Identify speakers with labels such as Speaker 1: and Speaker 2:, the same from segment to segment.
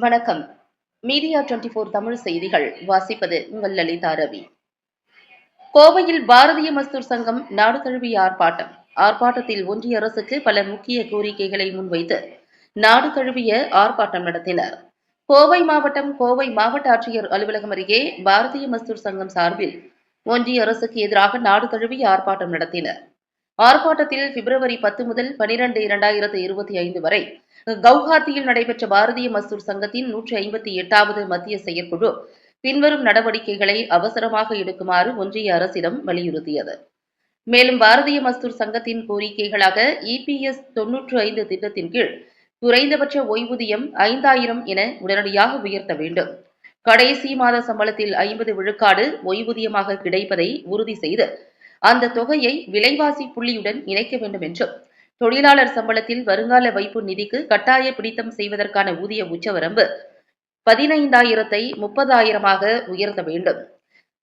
Speaker 1: வணக்கம். Media twenty four Tamil செய்திகள். வாசிப்பது உங்கள் லலிதா ரவி. கோவையில் பாரதிய மஸ்தூர் சங்கம் நாடு தழுவிய ஆர்ப்பாட்டம். ஆர்ப்பாட்டத்தில் ஒன்றிய அரசுக்கு பல முக்கிய கோரிக்கைகளை முன்வைத்து நாடு தழுவிய ஆர்ப்பாட்டம் நடத்தினர். கோவை மாவட்டம் கோவை மாவட்ட ஆட்சியர் அலுவலகம் அருகே பாரதிய மஸ்தூர் சங்கம் சார்பில் ஒன்றிய அரசுக்கு எதிராக நாடு தழுவிய ஆர்ப்பாட்டம் நடத்தினர். ஆர்ப்பாட்டத்தில் பிப்ரவரி பத்து முதல் பனிரெண்டு இரண்டாயிரத்து இருபத்தி ஐந்து வரை கவுஹாத்தியில் நடைபெற்ற பாரதிய மஸ்தூர் சங்கத்தின் நூற்றி ஐம்பத்தி எட்டாவது மத்திய செயற்குழு பின்வரும் நடவடிக்கைகளை அவசரமாக எடுக்குமாறு ஒன்றிய அரசிடம் வலியுறுத்தியது. மேலும் பாரதிய மஸ்தூர் சங்கத்தின் கோரிக்கைகளாக இபிஎஸ் தொன்னூற்று ஐந்து திட்டத்தின் கீழ் குறைந்தபட்ச ஓய்வூதியம் ஐந்தாயிரம் என உடனடியாக உயர்த்த வேண்டும். கடைசி மாத சம்பளத்தில் ஐம்பது விழுக்காடு ஓய்வூதியமாக கிடைப்பதை உறுதி செய்து அந்த தொகையை விலைவாசி புள்ளியுடன் இணைக்க வேண்டும் என்றும் தொழிலாளர் சம்பளத்தில் வருங்கால வைப்பு நிதிக்கு கட்டாய பிடித்தம் செய்வதற்கான ஊதிய உச்சவரம்பு பதினைந்தாயிரத்தை முப்பதாயிரமாக உயர்த்த வேண்டும்.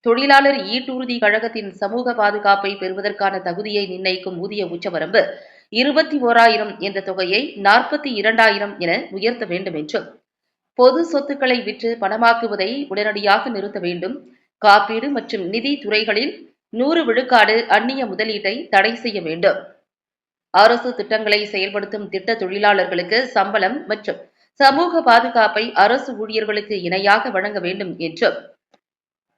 Speaker 1: தொழிலாளர் ஈட்டுறுதி கழகத்தின் சமூக பாதுகாப்பை பெறுவதற்கான தகுதியை நிர்ணயிக்கும் ஊதிய உச்சவரம்பு இருபத்தி ஓராயிரம் என்ற தொகையை நாற்பத்தி இரண்டாயிரம் என உயர்த்த வேண்டும் என்றும் பொது சொத்துக்களை விற்று பணமாக்குவதை உடனடியாக நிறுத்த வேண்டும். காப்பீடு மற்றும் நிதி துறைகளில் நூறு விழுக்காடு அந்நிய முதலீட்டை தடை செய்ய வேண்டும். அரசு திட்டங்களை செயல்படுத்தும் திட்ட தொழிலாளர்களுக்கு சம்பளம் மற்றும் சமூக பாதுகாப்பை அரசு ஊழியர்களுக்கு இணையாக வழங்க வேண்டும் என்றும்.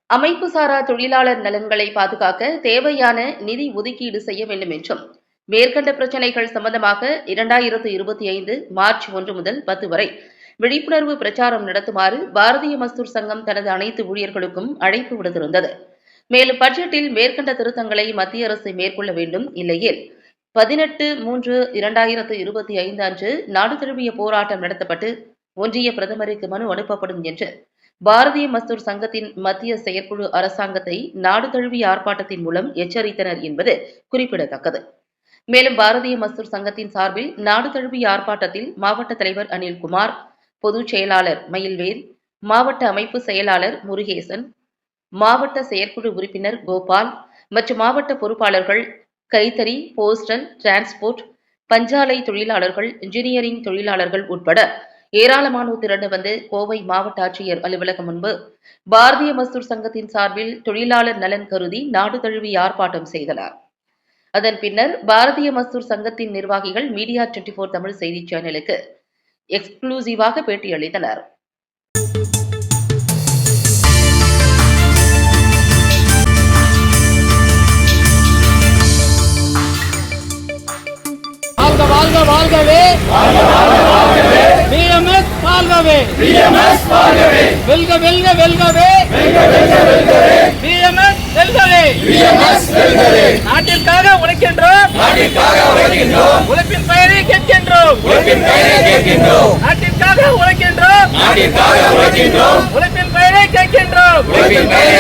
Speaker 1: அமைப்பு சாரா தொழிலாளர் நலன்களை பாதுகாக்க தேவையான நிதி ஒதுக்கீடு செய்ய வேண்டும் என்றும். மேற்கண்ட பிரச்சினைகள் சம்பந்தமாக இரண்டாயிரத்து இருபத்தி ஐந்து மார்ச் ஒன்று முதல் பத்து வரை விழிப்புணர்வு பிரச்சாரம் நடத்துமாறு பாரதிய மஸ்தூர் சங்கம் தனது அனைத்து ஊழியர்களுக்கும் அழைப்பு விடுத்திருந்தது. மேலும் பட்ஜெட்டில் மேற்கண்ட திருத்தங்களை மத்திய அரசு மேற்கொள்ள வேண்டும் இல்லையில் பதினெட்டு மூன்று இரண்டாயிரத்து இருபத்தி ஐந்து அன்று நாடு தழுவிய போராட்டம் நடத்தப்பட்டு ஒன்றிய பிரதமருக்கு மனு அனுப்பப்படும் என்று பாரதிய மஸ்தூர் சங்கத்தின் மத்திய செயற்குழு அரசாங்கத்தை நாடு தழுவிய ஆர்ப்பாட்டத்தின் மூலம் எச்சரித்தனர் என்பது குறிப்பிடத்தக்கது. மேலும் பாரதிய மஸ்தூர் சங்கத்தின் சார்பில் நாடு தழுவிய ஆர்ப்பாட்டத்தில் மாவட்ட தலைவர் அனில்குமார் பொதுச் செயலாளர் மயில்வேல் மாவட்ட அமைப்பு செயலாளர் முருகேசன் மாவட்ட செயற்குழு உறுப்பினர் கோபால் மற்றும் மாவட்ட பொறுப்பாளர்கள் கைத்தறி போஸ்டல் டிரான்ஸ்போர்ட் பஞ்சாலை தொழிலாளர்கள் இன்ஜினியரிங் தொழிலாளர்கள் உட்பட ஏராளமானோர் திரண்டு வந்து கோவை மாவட்ட ஆட்சியர் அலுவலகம் முன்பு பாரதிய மஸ்தூர் சங்கத்தின் சார்பில் தொழிலாளர் நலன் கருதி நாடு தழுவி ஆர்ப்பாட்டம் செய்தனர். அதன் பின்னர் பாரதிய மஸ்தூர் சங்கத்தின் நிர்வாகிகள் மீடியா டுவெண்டி போர் தமிழ் செய்தி சேனலுக்கு எக்ஸ்க்ளூசிவாக பேட்டியளித்தனர்.
Speaker 2: வாழ்க வாழ்க வாழ்கவே. பிஎம்எஸ் வாழ்கவே. வெல்க வெல்க வெல்கவே. பிஎம்எஸ் வெல்கவே. நாட்டிற்காக உழைக்கின்றோம். உழைப்பின் பெயரை கேட்கின்றோம். நாட்டிற்காக உழைக்கின்றோம். உழைப்பின் பெயரை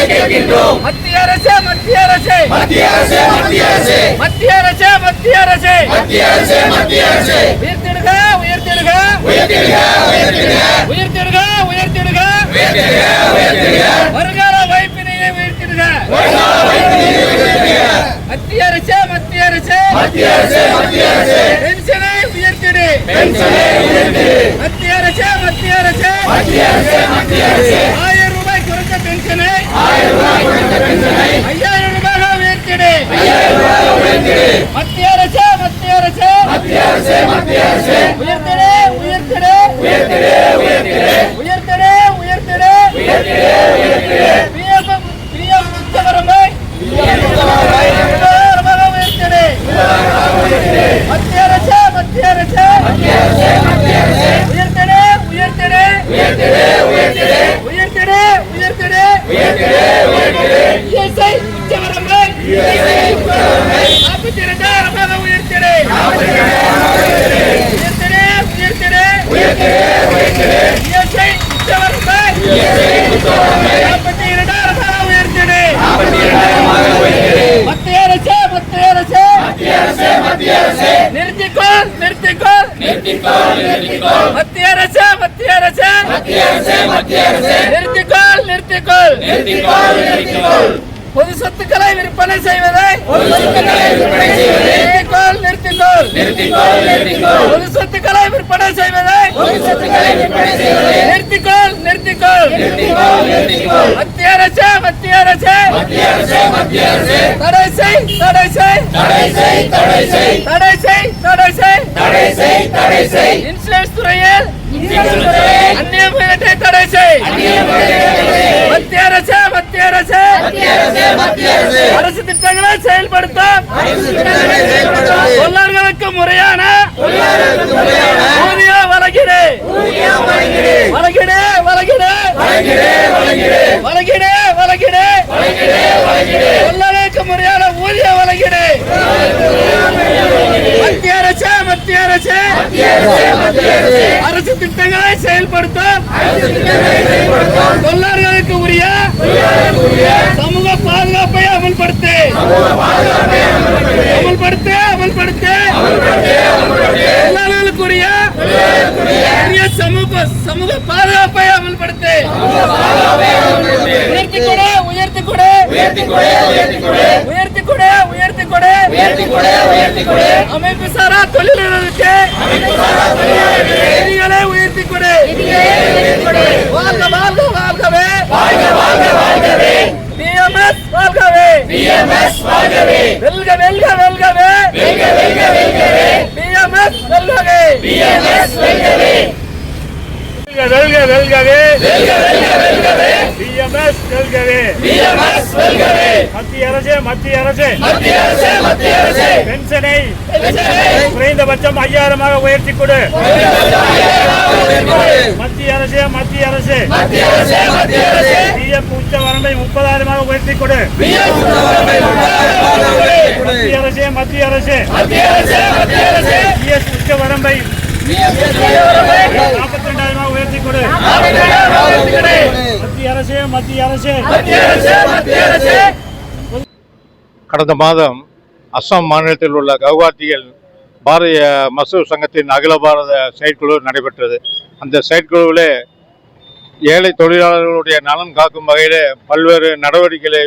Speaker 2: கேட்கின்றோம். மத்திய அரசு. மத்திய அரசு
Speaker 3: மத்திய அரசே. மத்திய அரசே
Speaker 2: மத்திய அரசு. மத்திய அரசு
Speaker 3: மத்திய அரசே
Speaker 2: உயர்த்திடுக உயர்த்திடுக.
Speaker 3: உயர்த்திடுக உயர்த்திடுக.
Speaker 2: உயர்த்திடுக உயர்த்திடுக.
Speaker 3: உயர்த்திடுக உயர்த்திடுக.
Speaker 2: வருங்கால உயர்த்திடுக. மத்திய அரசு மத்திய அரசு
Speaker 3: மத்திய அரசே மத்திய அரசே
Speaker 2: பென்ஷனை உயர்த்திடு.
Speaker 3: பென்ஷனை உயர்த்திடு.
Speaker 2: மத்திய அரசு மத்திய அரசு
Speaker 3: மத்திய அரசே மத்திய அரசே
Speaker 2: ஆயிரம் ரூபாய் குறைந்த பென்ஷனை.
Speaker 3: ஆயிரம் ரூபாய் கொடுத்த பென்ஷனை.
Speaker 2: ஐயாயிரம் ரூபாய் உயர்த்திடு.
Speaker 3: ஐயாயிரம் ரூபாய் உயர்த்திடு.
Speaker 2: மத்திய மத்திய அரசே
Speaker 3: மத்திய அரசே
Speaker 2: உயர்த்திடு உயர்த்திடு
Speaker 3: உயர்த்திடு உயர்த்திடு
Speaker 2: உயர்த்திடு உயர்த்திடு
Speaker 3: உயர்த்திடு உயர்த்திடு
Speaker 2: நிறுத்திக்கோள் நிறுத்திக்கோள்.
Speaker 3: நிறுத்திக்கோள் நிறுத்திக்கோள்
Speaker 2: மத்திய அரசு மத்திய அரசு
Speaker 3: மத்திய அரசே மத்திய அரசே
Speaker 2: நிறுத்திக்கோள் நிறுத்திக்கோள்
Speaker 3: நிறுத்திக்கோள் நிறுத்திக்கோள்
Speaker 2: பொது சொத்துக்களை விற்பனை செய்வதை
Speaker 3: பொது சொத்துக்களை விற்பனை செய்வதை
Speaker 2: நிறுத்திக்கோள். நிறுத்திக்கோள்
Speaker 3: நிறுத்திக்கொள்.
Speaker 2: பொது சொத்துக்களை விற்பனை செய்வதை நிறுத்திக்கொள் நிறுத்திக்கொள். மத்திய அரசு மத்திய அரசு. தடை செய் தடை செய்.
Speaker 3: தடை செய் தடை செய்.
Speaker 2: தடை செய் தடை செய்.
Speaker 3: தடை செய் தடை செய்.
Speaker 2: இன்சூரன்ஸ் துறையில் அந்நிய முதலீட்டை தடை செய். மத்திய அரசு. மத்திய அரசு.
Speaker 3: அரசு
Speaker 2: திட்டங்களை
Speaker 3: செயல்படுத்த
Speaker 2: தொழிலாளர்களுக்கு முறையான ஊதிய வழங்கிடு.
Speaker 3: வழங்கிடு.
Speaker 2: வழங்கிடு வழங்கிடு.
Speaker 3: வழங்கிடு
Speaker 2: தொழிலாளர்களுக்கு முறையான ஊதிய வழங்கிடு. மத்திய அரசு மத்திய அரசு.
Speaker 3: அரசு
Speaker 2: திட்டங்களை செயல்படுத்தும் தொழிலாளர்களுக்கு உரிய சமூக பாதுகாப்பை அமல்படுத்து.
Speaker 3: அமல்படுத்து
Speaker 2: அமல்படுத்து. தொழிலாளர்களுக்குரிய சமூக சமூக பாதுகாப்பை அமல்படுத்து. உயர்த்தி கூட உயர்த்தி கூட
Speaker 3: உயர்த்தி கூட உயர்த்தி கூட
Speaker 2: உயர்த்தி கூட உயர்த்தி கூட அமைப்பு சாரா தொழிலாளர்களுக்கு. உயர்த்தி கூட பிஎம்எஸ் வாழ்கவே வெல்க வெல்க வெல்கவே.
Speaker 3: வெல்க வெல்க வெல்கவே.
Speaker 2: பிஎம்எஸ் வெல்கவே.
Speaker 3: பிஎம்எஸ் வெல்கவே.
Speaker 2: வெல்க வெல்கவே. பிஎம்எஸ் வெல்கவே. மத்திய அரசு மத்திய அரசு.
Speaker 3: பென்சனை
Speaker 2: குறைந்தபட்சம் ஐயாயிரமாக உயர்த்தி கொடு. மத்திய அரசு மத்திய அரசு. பிஎம் உச்ச வரம்பை முப்பதாயிரமாக உயர்த்தி கொடு. மத்திய அரசு மத்திய அரசு. ஜிஎஸ் உச்ச வரம்பை. நாற்பத்தி கொடு மத்திய மத்திய அரசே
Speaker 3: மத்திய அரசே.
Speaker 4: கடந்த மாதம் அஸ்ஸாம் மாநிலத்தில் உள்ள கவுகாத்தியில் பாரதிய மசூர் சங்கத்தின் அகில பாரத செயற்குழு நடைபெற்றது. அந்த செயற்குழுவிலே ஏழை தொழிலாளர்களுடைய நலன் காக்கும் வகையிலே பல்வேறு நடவடிக்கைகளை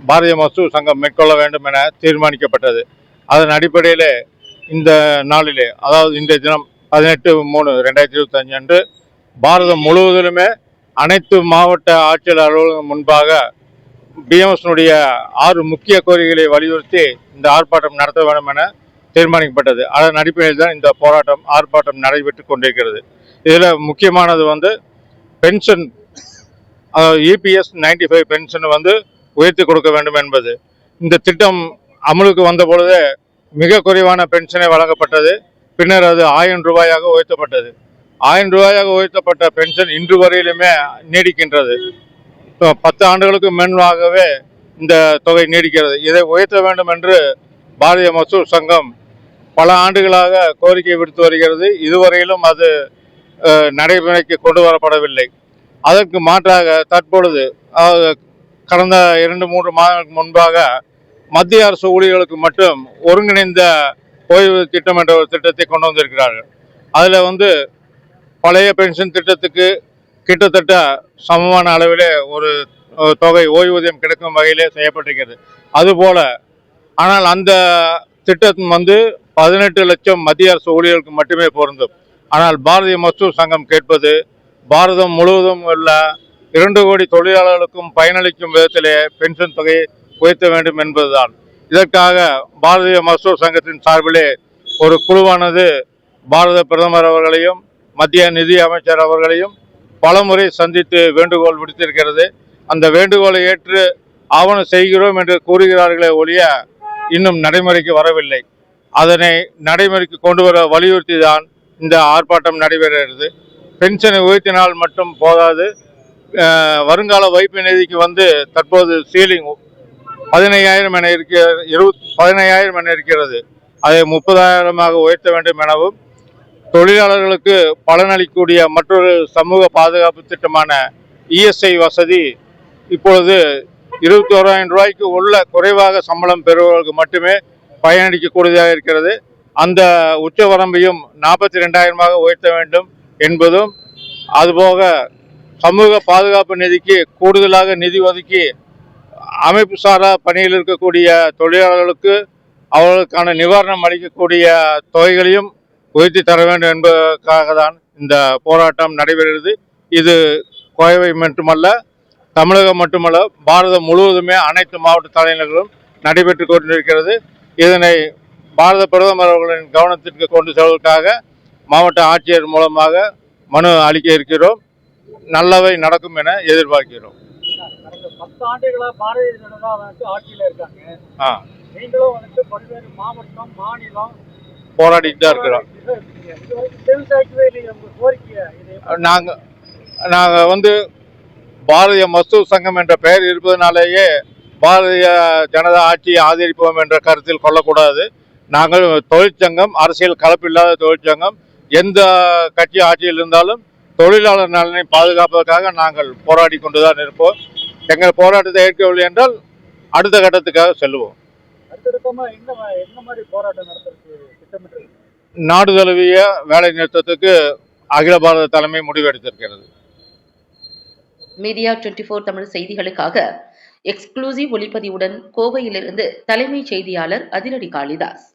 Speaker 4: பாரதிய மசூர் சங்கம் மேற்கொள்ள வேண்டும் என தீர்மானிக்கப்பட்டது. அதன் அடிப்படையிலே இந்த நாளிலே அதாவது இன்றைய தினம் பதினெட்டு மூணு ரெண்டாயிரத்தி இருபத்தஞ்சு அன்று பாரதம் முழுவதிலுமே அனைத்து மாவட்ட ஆட்சியர் அலுவலகம் முன்பாக பிஎம்எஸ்னுடைய ஆறு முக்கிய கோரிக்கைகளை வலியுறுத்தி இந்த ஆர்ப்பாட்டம் நடத்த வேண்டும் என தீர்மானிக்கப்பட்டது. அதன் அடிப்படையில் தான் இந்த போராட்டம் ஆர்ப்பாட்டம் நடைபெற்று கொண்டிருக்கிறது. இதில் முக்கியமானது வந்து pension EPS ninety five pension வந்து உயர்த்தி கொடுக்க வேண்டும் என்பது. இந்த திட்டம் அமலுக்கு வந்த பொழுது மிக குறைவான பென்ஷனை வழங்கப்பட்டது. பின்னர் அது ஆயிரம் ரூபாயாக உயர்த்தப்பட்டது. ஆயிரம் ரூபாயாக உயர்த்தப்பட்ட பென்ஷன் இன்று வரையிலுமே நீடிக்கின்றது. பத்து ஆண்டுகளுக்கு முன்பாகவே இந்த தொகை நீடிக்கிறது. இதை உயர்த்த வேண்டும் என்று பாரதிய மசூர் சங்கம் பல ஆண்டுகளாக கோரிக்கை விடுத்து வருகிறது. இதுவரையிலும் அது நடைமுறைக்கு கொண்டு வரப்படவில்லை. அதற்கு மாற்றாக தற்பொழுது கடந்த இரண்டு மூன்று மாதங்களுக்கு முன்பாக மத்திய அரசு ஊழியர்களுக்கு மட்டும் ஒருங்கிணைந்த ஓய்வு திட்டம் என்ற ஒரு திட்டத்தை கொண்டு வந்திருக்கிறார்கள். அதில் வந்து பழைய பென்ஷன் திட்டத்துக்கு கிட்டத்தட்ட சமமான அளவிலே ஒரு தொகை ஓய்வூதியம் கிடைக்கும் வகையிலே செய்யப்பட்டிருக்கிறது. அதுபோல ஆனால் அந்த திட்டம் வந்து பதினெட்டு லட்சம் மத்திய அரசு ஊழியர்களுக்கு மட்டுமே பொருந்தும். ஆனால் பாரதிய மசூர் சங்கம் கேட்பது பாரதம் முழுவதும் உள்ள இரண்டு கோடி தொழிலாளர்களுக்கும் பயனளிக்கும் விதத்திலே பென்ஷன் தொகையை உயர்த்த வேண்டும் என்பதுதான். இதற்காக பாரதிய மசூர் சங்கத்தின் சார்பிலே ஒரு குழுவானது பாரத பிரதமர் அவர்களையும் மத்திய நிதி அமைச்சர் அவர்களையும் பலமுறை சந்தித்து வேண்டுகோள் விடுத்திருக்கிறது. அந்த வேண்டுகோளை ஏற்று ஆவணம் செய்கிறோம் என்று கூறுகிறார்களே ஒழிய இன்னும் நடைமுறைக்கு வரவில்லை. அதனை நடைமுறைக்கு கொண்டு வர வலியுறுத்தி தான் இந்த ஆர்ப்பாட்டம் நடைபெறுகிறது. பென்ஷனை உயர்த்தினால் மட்டும் போதாது. வருங்கால வைப்பு நிதிக்கு வந்து தற்போது சீலிங் பதினையாயிரம் என இருக்க இருபத் பதினையாயிரம் என இருக்கிறது. அதை முப்பதாயிரமாக உயர்த்த வேண்டும் எனவும் தொழிலாளர்களுக்கு பலனளிக்கக்கூடிய மற்றொரு சமூக பாதுகாப்பு திட்டமான இஎஸ்ஐ வசதி இப்பொழுது இருபத்தி ஓராயிரம் ரூபாய்க்கு உள்ள குறைவாக சம்பளம் பெறுபவர்களுக்கு மட்டுமே பயனளிக்கக்கூடியதாக இருக்கிறது. அந்த உச்சவரம்பையும் நாற்பத்தி ரெண்டாயிரமாக உயர்த்த வேண்டும் என்பதும் அதுபோக சமூக பாதுகாப்பு நிதிக்கு கூடுதலாக நிதி ஒதுக்கி அமைப்பு சாரா பணியில் இருக்கக்கூடிய தொழிலாளர்களுக்கு அவர்களுக்கான நிவாரணம் அளிக்கக்கூடிய தொகைகளையும் உயர்த்தி தர வேண்டும் என்பதற்காக தான் இந்த போராட்டம் நடைபெறுகிறது. இது கோவை மட்டுமல்ல தமிழகம் மட்டுமல்ல பாரதம் முழுவதுமே அனைத்து மாவட்ட தலைநகர்களும் நடைபெற்று கொண்டிருக்கிறது. இதனை பாரத பிரதமர் அவர்களின் கவனத்திற்கு கொண்டு செல்வதற்காக மாவட்ட ஆட்சியர் மூலமாக மனு அளிக்க இருக்கிறோம். நல்லவை நடக்கும் என எதிர்பார்க்கிறோம்.
Speaker 5: ஆட்சியில இருக்காங்க. நீங்களும் வந்துட்டு பல்வேறு மாவட்டம் மாநிலம்
Speaker 4: போராடிட்டு தான் இருக்கிறோம். நாங்கள் நாங்கள் வந்து பாரதிய மசூர் சங்கம் என்ற பெயர் இருப்பதனாலேயே பாரதிய ஜனதா ஆட்சியை ஆதரிப்போம் என்ற கருத்தில் கொள்ளக்கூடாது. நாங்கள் தொழிற்சங்கம் அரசியல் கலப்பில்லாத தொழிற்சங்கம் எந்த கட்சி ஆட்சியில் இருந்தாலும் தொழிலாளர் நலனை பாதுகாப்பதற்காக நாங்கள் போராடி கொண்டுதான் இருப்போம். எங்கள் போராட்டத்தை ஏற்கவில்லை என்றால் அடுத்த கட்டத்துக்காக செல்வோம்
Speaker 5: அடுத்தடுத்தமா என்ன என்ன மாதிரி போராட்டம் நடத்துறதுக்கு திட்டமிட்டு
Speaker 4: நாடு தழுவிய வேலை நிறுத்தத்துக்கு அகில பாரத தலைமை முடிவெடுத்திருக்கிறது.
Speaker 1: மீடியா டுவெண்டி ஃபோர் தமிழ் செய்திகளுக்காக எக்ஸ்க்ளூசிவ் ஒளிப்பதிவுடன் கோவையிலிருந்து தலைமைச் செய்தியாளர் அதிரடி காளிதாஸ்.